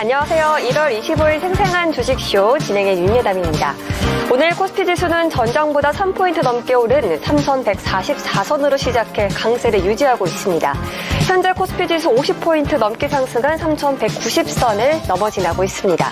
안녕하세요. 1월 25일 생생한 주식쇼 진행의 윤예담입니다. 오늘 코스피 지수는 전장보다 3포인트 넘게 오른 3,144선으로 시작해 강세를 유지하고 있습니다. 현재 코스피 지수 50포인트 넘게 상승한 3,190선을 넘어 지나고 있습니다.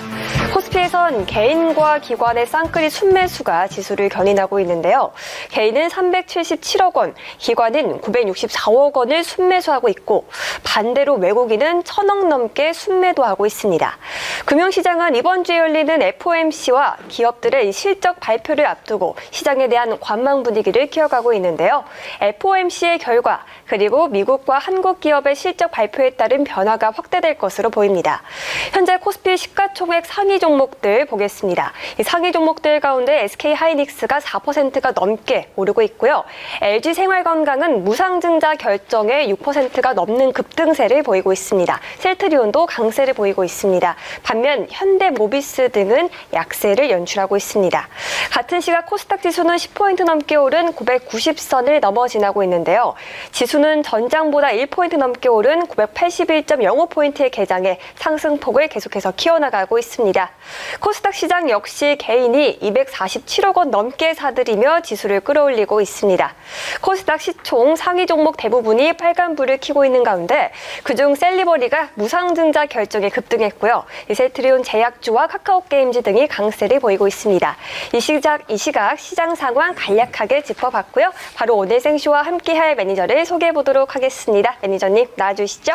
코스피에선 개인과 기관의 쌍끌이 순매수가 지수를 견인하고 있는데요. 개인은 377억 원, 기관은 964억 원을 순매수하고 있고 반대로 외국인은 천억 넘게 순매도 하고 있습니다. 금융시장은 이번 주에 열리는 FOMC와 기업들의 실적 발표를 앞두고 시장에 대한 관망 분위기를 키워가고 있는데요. FOMC의 결과 그리고 미국과 한국 기업의 실적 발표에 따른 변화가 확대될 것으로 보입니다. 현재 코스피 시가총액 상위 종목들 보겠습니다. 이 상위 종목들 가운데 SK 하이닉스가 4%가 넘게 오르고 있고요. LG 생활건강은 무상증자 결정에 6%가 넘는 급등세를 보이고 있습니다. 셀트리온도 강세를 보이고 있습니다. 반면 현대모비스 등은 약세를 연출하고 있습니다. 같은 시각 코스닥 지수는 10포인트 넘게 오른 990선을 넘어 지나고 있는데요. 지수 는 전장보다 1포인트 넘게 오른 981.05포인트의 개장에 상승폭을 계속해서 키워나가고 있습니다. 코스닥 시장 역시 개인이 247억 원 넘게 사들이며 지수를 끌어올리고 있습니다. 코스닥 시총 상위 종목 대부분이 빨간불을 켜고 있는 가운데 그중 셀리버리가 무상증자 결정에 급등했고요. 이 셀트리온 제약주와 카카오게임즈 등이 강세를 보이고 있습니다. 이 시작, 이 시각 시장 상황 간략하게 짚어봤고요. 바로 오늘 생쇼와 함께할 매니저를 소개 해 보도록 하겠습니다. 매니저님 나와주시죠.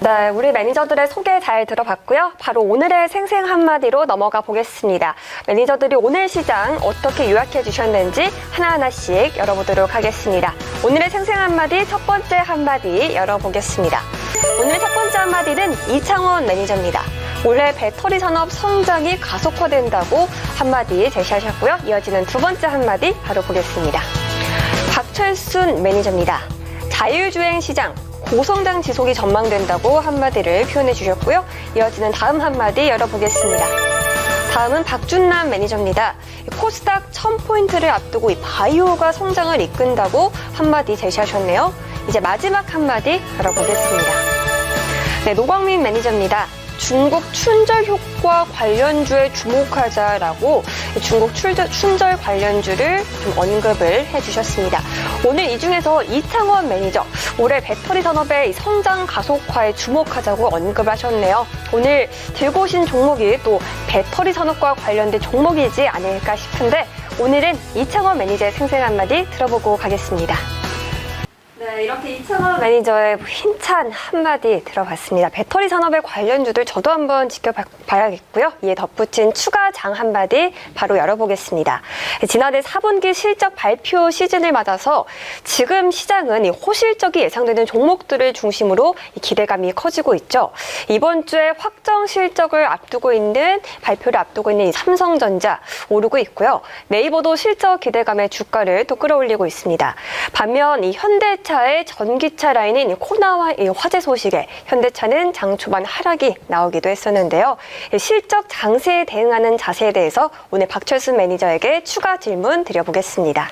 네, 우리 매니저들의 소개 잘 들어봤고요. 바로 오늘의 생생 한마디로 넘어가 보겠습니다. 매니저들이 오늘 시장 어떻게 요약해 주셨는지 하나하나씩 열어보도록 하겠습니다. 오늘의 생생 한마디 첫 번째 한마디 열어보겠습니다. 오늘 첫 번째 한마디는 이창원 매니저입니다. 올해 배터리 산업 성장이 가속화된다고 한마디 제시하셨고요. 이어지는 두 번째 한마디 바로 보겠습니다. 박철순 매니저입니다. 자율주행 시장 고성장 지속이 전망된다고 한마디를 표현해 주셨고요. 이어지는 다음 한마디 열어보겠습니다. 다음은 박준남 매니저입니다. 코스닥 1000포인트를 앞두고 이 바이오가 성장을 이끈다고 한마디 제시하셨네요. 이제 마지막 한마디 열어보겠습니다. 네, 노광민 매니저입니다. 중국 춘절 효과 관련주에 주목하자라고 중국 출절, 춘절 관련주를 좀 언급을 해주셨습니다. 오늘 이 중에서 이창원 매니저 올해 배터리 산업의 성장 가속화에 주목하자고 언급하셨네요. 오늘 들고 오신 종목이 또 배터리 산업과 관련된 종목이지 않을까 싶은데 오늘은 이창원 매니저의 생생 한마디 들어보고 가겠습니다. 네, 이렇게 이창원 매니저의 힘찬 한마디 들어봤습니다. 배터리 산업의 관련주들 저도 한번 지켜봐야겠고요. 이에 덧붙인 추가 장 한마디 바로 열어보겠습니다. 지난해 4분기 실적 발표 시즌을 맞아서 지금 시장은 이 호실적이 예상되는 종목들을 중심으로 이 기대감이 커지고 있죠. 이번 주에 확정 실적을 앞두고 있는 발표를 앞두고 있는 이 삼성전자 오르고 있고요. 네이버도 실적 기대감에 주가를 또 끌어올리고 있습니다. 반면 이 현대 차의 전기차 라인인 코나와 이 화재 소식에 현대차는 장 초반 하락이 나오기도 했었는데요. 이 실적 장세에 대응하는 자세에 대해서 오늘 박철순 매니저에게 추가 질문 드려보겠습니다.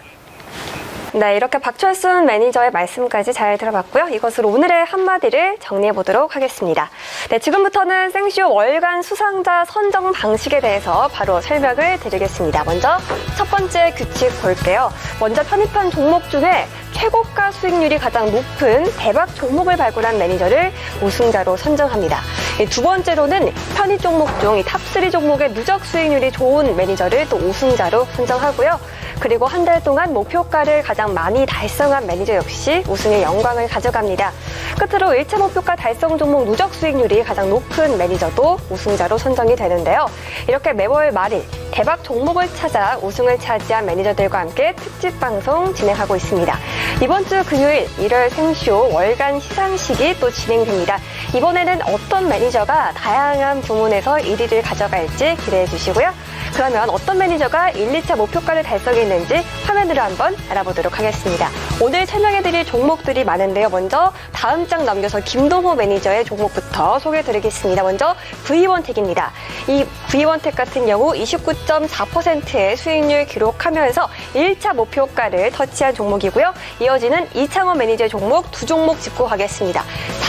네, 이렇게 박철순 매니저의 말씀까지 잘 들어봤고요. 이것으로 오늘의 한마디를 정리해 보도록 하겠습니다. 네, 지금부터는 생쇼 월간 수상자 선정 방식에 대해서 바로 설명을 드리겠습니다. 먼저 첫 번째 규칙 볼게요. 먼저 편입한 종목 중에 최고가 수익률이 가장 높은 대박 종목을 발굴한 매니저를 우승자로 선정합니다. 이두 번째로는 편입 종목 중 탑3 종목의 누적 수익률이 좋은 매니저를 또 우승자로 선정하고요. 그리고 한 달 동안 목표가를 가장 많이 달성한 매니저 역시 우승의 영광을 가져갑니다. 끝으로 1차 목표가 달성 종목 누적 수익률이 가장 높은 매니저도 우승자로 선정이 되는데요. 이렇게 매월 말일 대박 종목을 찾아 우승을 차지한 매니저들과 함께 특집 방송 진행하고 있습니다. 이번 주 금요일 1월 생쇼 월간 시상식이 또 진행됩니다. 이번에는 어떤 매니저가 다양한 부문에서 1위를 가져갈지 기대해 주시고요. 그러면 어떤 매니저가 1, 2차 목표가를 달성했는지 화면으로 한번 알아보도록 하겠습니다. 오늘 설명해드릴 종목들이 많은데요. 먼저 다음 장 넘겨서 김동호 매니저의 종목부터 소개해드리겠습니다. 먼저 V1텍입니다. 이 V1텍 같은 경우 29.4%의 수익률 기록하면서 1차 목표가를 터치한 종목이고요. 이어지는 이창원 매니저의 종목 두 종목 짚고 가겠습니다.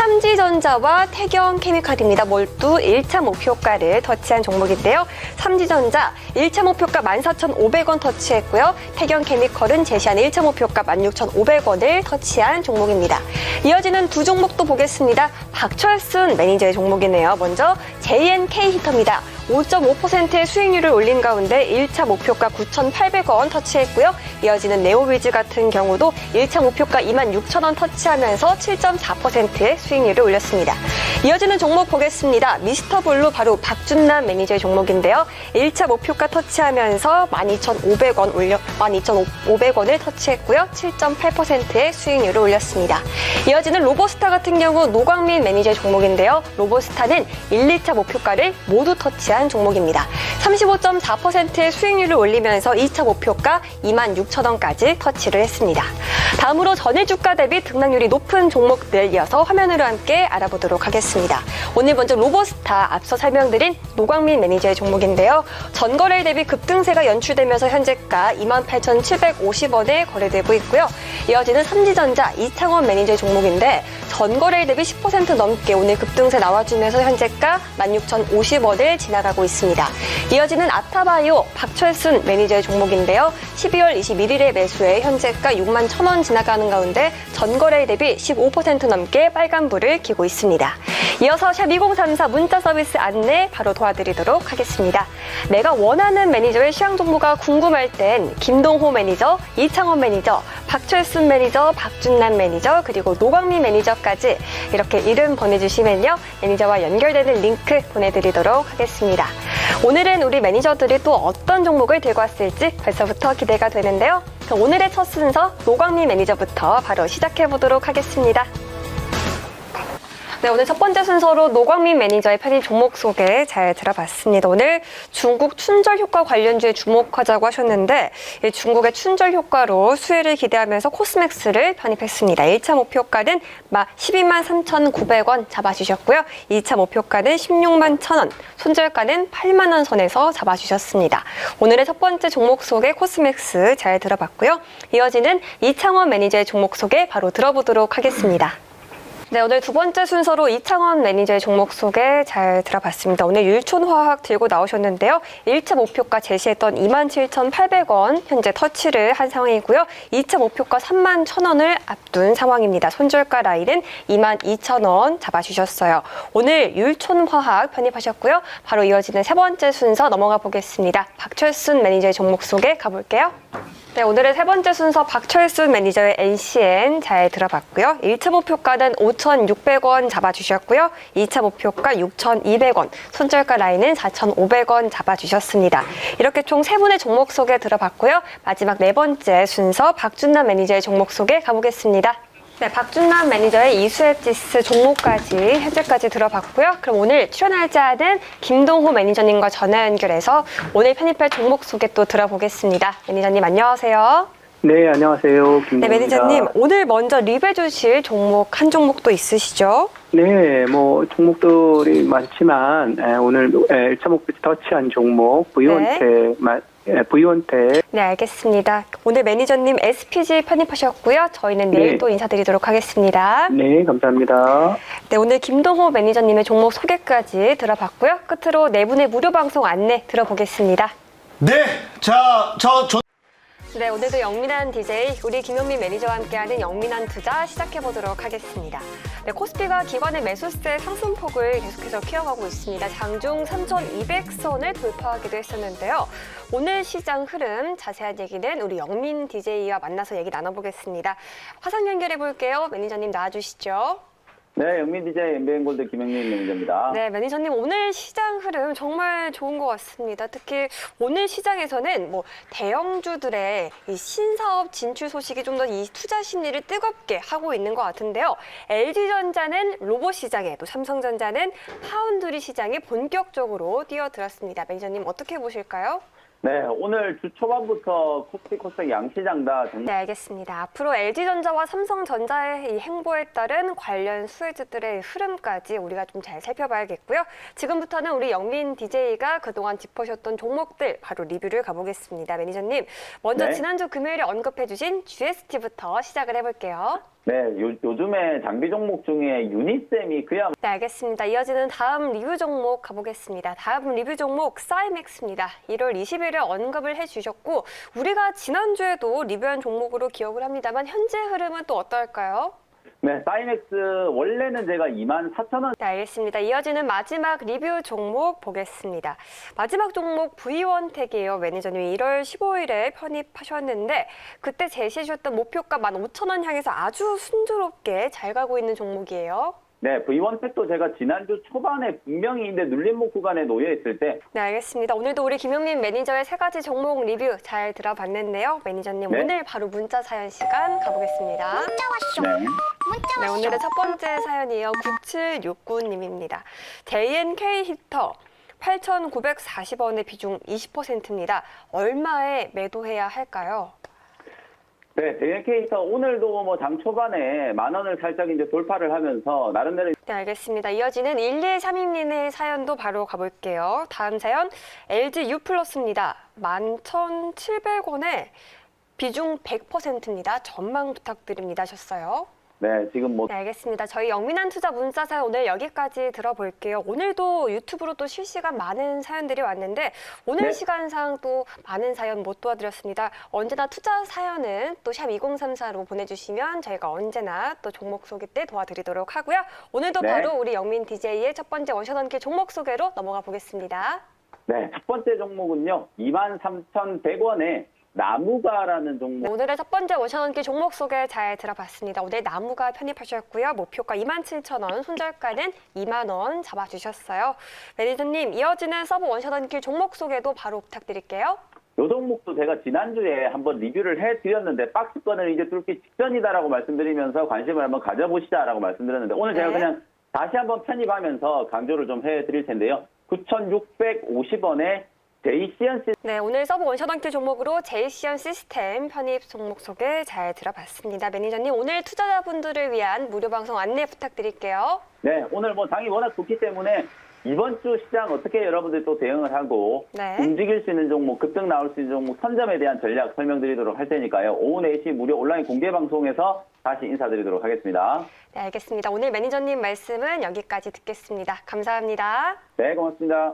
삼지전자와 태경케미칼입니다. 몰두 1차 목표가를 터치한 종목인데요. 삼지전자 1차 목표가 14,500원 터치했고요. 태경케미칼은 제시한 1차 목표가 16,500원을 터치한 종목입니다. 이어지는 두 종목도 보겠습니다. 박철순 매니저의 종목이네요. 먼저 JNK 히터입니다. 5.5%의 수익률을 올린 가운데 1차 목표가 9,800원 터치했고요. 이어지는 네오위즈 같은 경우도 1차 목표가 26,000원 터치하면서 7.4%의 수익 률을 올렸습니다. 이어지는 종목 보겠습니다. 미스터 블루 바로 박준남 매니저의 종목인데요. 1차 목표가 터치하면서 12,500원 올려 12,500원을 터치했고요. 7.8%의 수익률을 올렸습니다. 이어지는 로보스타 같은 경우 노광민 매니저의 종목인데요. 로보스타는 1, 2차 목표가를 모두 터치한 종목입니다. 35.4%의 수익률을 올리면서 2차 목표가 26,000원까지 터치를 했습니다. 다음으로 전일 주가 대비 등락률이 높은 종목들 이어서 화면으로 함께 알아보도록 하겠습니다. 오늘 먼저 로보스타 앞서 설명드린 노광민 매니저의 종목인데요. 전거래 대비 급등세가 연출되면서 현재가 28,750원에 거래되고 있고요. 이어지는 삼지전자 이창원 매니저의 종목인데 전거래 대비 10% 넘게 오늘 급등세 나와주면서 현재가 16,050원을 지나가고 있습니다. 이어지는 아타바이오 박철순 매니저의 종목인데요. 12월 21일에 매수해 현재가 6만 1,000원 지나가는 가운데 전거래 대비 15% 넘게 빨간 불을 켜고 있습니다. 이어서 샵 2034 문자 서비스 안내 바로 도와드리도록 하겠습니다. 내가 원하는 매니저의 시황 정보가 궁금할 땐 김동호 매니저, 이창원 매니저, 박철순 매니저, 박준남 매니저, 그리고 노광민 매니저까지 이렇게 이름 보내주시면요. 매니저와 연결되는 링크 보내드리도록 하겠습니다. 오늘은 우리 매니저들이 또 어떤 종목을 들고 왔을지 벌써부터 기대가 되는데요. 오늘의 첫 순서 노광민 매니저부터 바로 시작해 보도록 하겠습니다. 네, 오늘 첫 번째 순서로 노광민 매니저의 편입 종목 소개 잘 들어봤습니다. 오늘 중국 춘절 효과 관련주에 주목하자고 하셨는데 이 중국의 춘절 효과로 수혜를 기대하면서 코스맥스를 편입했습니다. 1차 목표가는 12만 3,900원 잡아주셨고요. 2차 목표가는 16만 1,000원, 손절가는 8만 원 선에서 잡아주셨습니다. 오늘의 첫 번째 종목 소개 코스맥스 잘 들어봤고요. 이어지는 이창원 매니저의 종목 소개 바로 들어보도록 하겠습니다. 네, 오늘 두 번째 순서로 이창원 매니저의 종목 소개 잘 들어봤습니다. 오늘 율촌화학 들고 나오셨는데요. 1차 목표가 제시했던 27,800원 현재 터치를 한 상황이고요. 2차 목표가 3만 1,000원을 앞둔 상황입니다. 손절가 라인은 2만 2,000원 잡아주셨어요. 오늘 율촌화학 편입하셨고요. 바로 이어지는 세 번째 순서 넘어가 보겠습니다. 박철순 매니저의 종목 소개 가볼게요. 네, 오늘의 세 번째 순서 박철순 매니저의 NCN 잘 들어봤고요. 1차 목표가는 5,600원 잡아주셨고요. 2차 목표가 6,200원, 손절가 라인은 4,500원 잡아주셨습니다. 이렇게 총 세 분의 종목 소개 들어봤고요. 마지막 네 번째 순서 박준남 매니저의 종목 소개 가보겠습니다. 네, 박준남 매니저의 이수앱지스 종목까지 현재까지 들어봤고요. 그럼 오늘 출연하자 하는 김동호 매니저님과 전화 연결해서 오늘 편입할 종목 소개 또 들어보겠습니다. 매니저님 안녕하세요. 네, 안녕하세요. 네, 김동입니다. 매니저님 오늘 먼저 리뷰해 주실 종목 한 종목도 있으시죠? 네, 뭐 종목들이 많지만 에, 오늘 에, 1차 목표 터치한 종목 마- 에, 부이원테 네, 알겠습니다. 오늘 매니저님 SPG 편입하셨고요. 저희는 내일 네. 또 인사드리도록 하겠습니다. 네, 감사합니다. 네, 오늘 김동호 매니저님의 종목 소개까지 들어봤고요. 끝으로 네 분의 무료 방송 안내 들어보겠습니다. 네, 자, 저, 저 네, 오늘도 영민한 DJ, 우리 김현민 매니저와 함께하는 영민한 투자 시작해보도록 하겠습니다. 네, 코스피가 기관의 매수세 상승폭을 계속해서 키워가고 있습니다. 장중 3,200선을 돌파하기도 했었는데요. 오늘 시장 흐름 자세한 얘기는 우리 영민 DJ와 만나서 얘기 나눠보겠습니다. 화상 연결해볼게요. 매니저님 나와주시죠. 네, 영민 DJ MBN 골드 김영민 매니저입니다. 네, 매니저님 오늘 시장 흐름 정말 좋은 것 같습니다. 특히 오늘 시장에서는 뭐 대형주들의 이 신사업 진출 소식이 좀 더 이 투자 심리를 뜨겁게 하고 있는 것 같은데요. LG전자는 로봇 시장에 또 삼성전자는 파운드리 시장에 본격적으로 뛰어들었습니다. 매니저님 어떻게 보실까요? 네, 오늘 주 초반부터 코스피 코스닥 양시장 다 정... 네, 알겠습니다. 앞으로 LG전자와 삼성전자의 이 행보에 따른 관련 수혜주들의 흐름까지 우리가 좀 잘 살펴봐야겠고요. 지금부터는 우리 영민 DJ가 그동안 짚으셨던 종목들 바로 리뷰를 가보겠습니다. 매니저님, 먼저 네. 지난주 금요일에 언급해 주신 GST부터 시작을 해볼게요. 네, 요, 요즘에 장비 종목 중에 유니셈이 그야 네, 알겠습니다. 이어지는 다음 리뷰 종목 가보겠습니다. 다음 리뷰 종목 사이맥스입니다. 1월 20일에 언급을 해주셨고 우리가 지난주에도 리뷰한 종목으로 기억을 합니다만 현재 흐름은 또 어떨까요? 네, 사이맥스 원래는 제가 2만 4천 원 네, 알겠습니다. 이어지는 마지막 리뷰 종목 보겠습니다. 마지막 종목 V1택이에요. 매니저님이 1월 15일에 편입하셨는데 그때 제시해 주셨던 목표가 15,000원 향해서 아주 순조롭게 잘 가고 있는 종목이에요. 네, V1 팩도 제가 지난주 초반에 분명히 인데 눌림목 구간에 놓여 있을 때 네, 알겠습니다. 오늘도 우리 김용민 매니저의 세 가지 종목 리뷰 잘 들어봤는데요. 매니저님 네. 오늘 바로 문자 사연 시간 가보겠습니다. 네. 네, 오늘의 첫 번째 사연이요. 9769님입니다. JNK 히터 8,940원의 비중 20%입니다. 얼마에 매도해야 할까요? 네, JNK에서 오늘도 뭐 장 초반에 만 원을 살짝 이제 돌파를 하면서 나름대로 네, 알겠습니다. 이어지는 1132님의 사연도 바로 가볼게요. 다음 사연 LG U 플러스입니다. 11,700원에 비중 100%입니다. 전망 부탁드립니다. 하셨어요. 네, 지금 뭐 네, 알겠습니다. 저희 영민한 투자 문자 사연 오늘 여기까지 들어볼게요. 오늘도 유튜브로 또 실시간 많은 사연들이 왔는데 오늘 네. 시간상 또 많은 사연 못 도와드렸습니다. 언제나 투자 사연은 또 샵 2034로 보내주시면 저희가 언제나 또 종목 소개 때 도와드리도록 하고요. 오늘도 네. 바로 우리 영민 DJ의 첫 번째 원샷원키 종목 소개로 넘어가 보겠습니다. 네, 첫 번째 종목은요. 23,100원에 나무가라는 종목. 네, 오늘의 첫 번째 원샷원키 종목 소개 잘 들어봤습니다. 오늘 나무가 편입하셨고요. 목표가 27,000원, 손절가는 2만 원 잡아주셨어요. 매니저님, 이어지는 서브 원샷원키 종목 소개도 바로 부탁드릴게요. 요 종목도 제가 지난주에 한번 리뷰를 해드렸는데 박스권을 이제 뚫기 직전이다라고 말씀드리면서 관심을 한번 가져보시자라고 말씀드렸는데 오늘 제가 네. 그냥 다시 한번 편입하면서 강조를 좀 해드릴 텐데요. 9,650원에 제이시언 네, 오늘 서브 원샷원키 종목으로 제이시언 시스템 편입 종목 소개 잘 들어봤습니다. 매니저님, 오늘 투자자분들을 위한 무료 방송 안내 부탁드릴게요. 네, 오늘 뭐 장이 워낙 좋기 때문에 이번 주 시장 어떻게 여러분들 또 대응을 하고 네. 움직일 수 있는 종목, 급등 나올 수 있는 종목 선점에 대한 전략 설명드리도록 할 테니까요. 오후 4시 무료 온라인 공개 방송에서 다시 인사드리도록 하겠습니다. 네, 알겠습니다. 오늘 매니저님 말씀은 여기까지 듣겠습니다. 감사합니다. 네, 고맙습니다.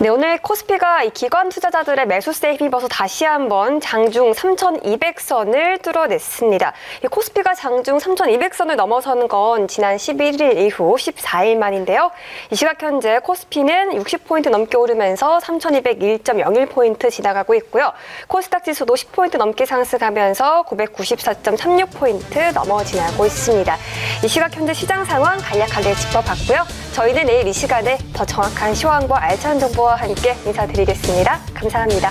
네, 오늘 코스피가 이 기관 투자자들의 매수세에 힘입어서 다시 한번 장중 3,200선을 뚫어냈습니다. 이 코스피가 장중 3,200선을 넘어서는 건 지난 11일 이후 14일 만인데요. 이 시각 현재 코스피는 60포인트 넘게 오르면서 3,201.01포인트 지나가고 있고요. 코스닥 지수도 10포인트 넘게 상승하면서 994.36포인트 넘어 지나고 있습니다. 이 시각 현재 시장 상황 간략하게 짚어봤고요. 저희는 내일 이 시간에 더 정확한 시황과 알찬 정보와 함께 인사드리겠습니다. 감사합니다.